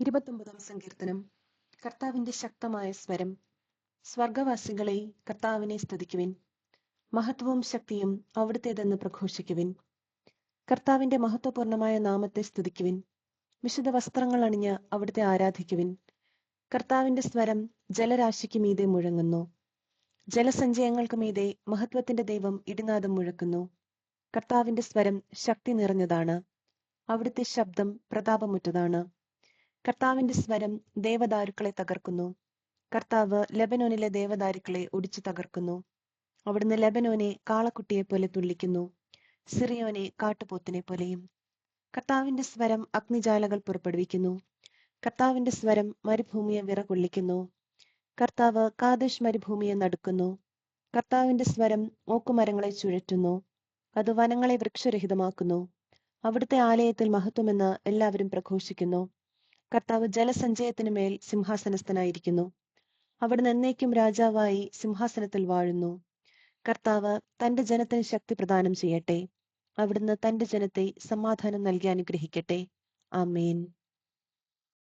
ഇരുപത്തൊമ്പതാം സങ്കീർത്തനം. കർത്താവിന്റെ ശക്തമായ സ്വരം സ്വർഗവാസികളെ കർത്താവിനെ സ്തുതിക്കുവിൻ. മഹത്വവും ശക്തിയും അവിടുത്തേതെന്ന് പ്രഘോഷിക്കുവിൻ. കർത്താവിന്റെ മഹത്വപൂർണമായ നാമത്തെ സ്തുതിക്കുവിൻ. വിശുദ്ധ വസ്ത്രങ്ങൾ അണിഞ്ഞ് അവിടുത്തെ ആരാധിക്കുവിൻ. കർത്താവിന്റെ സ്വരം ജലരാശിക്ക് മീതെ മുഴങ്ങുന്നു. ജലസഞ്ചയങ്ങൾക്ക് മീതെ മഹത്വത്തിന്റെ ദൈവം ഇടിനാദം മുഴക്കുന്നു. കർത്താവിന്റെ സ്വരം ശക്തി നിറഞ്ഞതാണ്. അവിടുത്തെ ശബ്ദം പ്രതാപമുറ്റതാണ്. കർത്താവിന്റെ സ്വരം ദേവദാരുക്കളെ തകർക്കുന്നു. കർത്താവ് ലെബനോനിലെ ദേവദാരുക്കളെ ഒടിച്ചു തകർക്കുന്നു. അവിടുന്ന് ലെബനോനെ കാളക്കുട്ടിയെ പോലെ തുള്ളിക്കുന്നു. സിറിയോനെ കാട്ടുപോത്തിനെ പോലെയും കർത്താവിന്റെ സ്വരം അഗ്നിജാലകൾ പുറപ്പെടുവിക്കുന്നു. കർത്താവിന്റെ സ്വരം മരുഭൂമിയെ വിറകൊള്ളിക്കുന്നു. കർത്താവ് കാദേശ് മരുഭൂമിയെ നടുക്കുന്നു. കർത്താവിന്റെ സ്വരം ഓക്കുമരങ്ങളെ ചുഴറ്റുന്നു. അത് വനങ്ങളെ വൃക്ഷരഹിതമാക്കുന്നു. അവിടുത്തെ ആലയത്തിൽ മഹത്വമെന്ന് എല്ലാവരും പ്രഘോഷിക്കുന്നു. കർത്താവ് ജലസഞ്ചയത്തിനു മേൽ സിംഹാസനസ്ഥനായിരിക്കുന്നു. അവിടുന്ന് എന്നേക്കും രാജാവായി സിംഹാസനത്തിൽ വാഴുന്നു. കർത്താവ് തന്റെ ജനത്തിന് ശക്തി പ്രദാനം ചെയ്യട്ടെ. അവിടുന്ന് തന്റെ ജനത്തെ സമാധാനം നൽകി അനുഗ്രഹിക്കട്ടെ. ആമേൻ.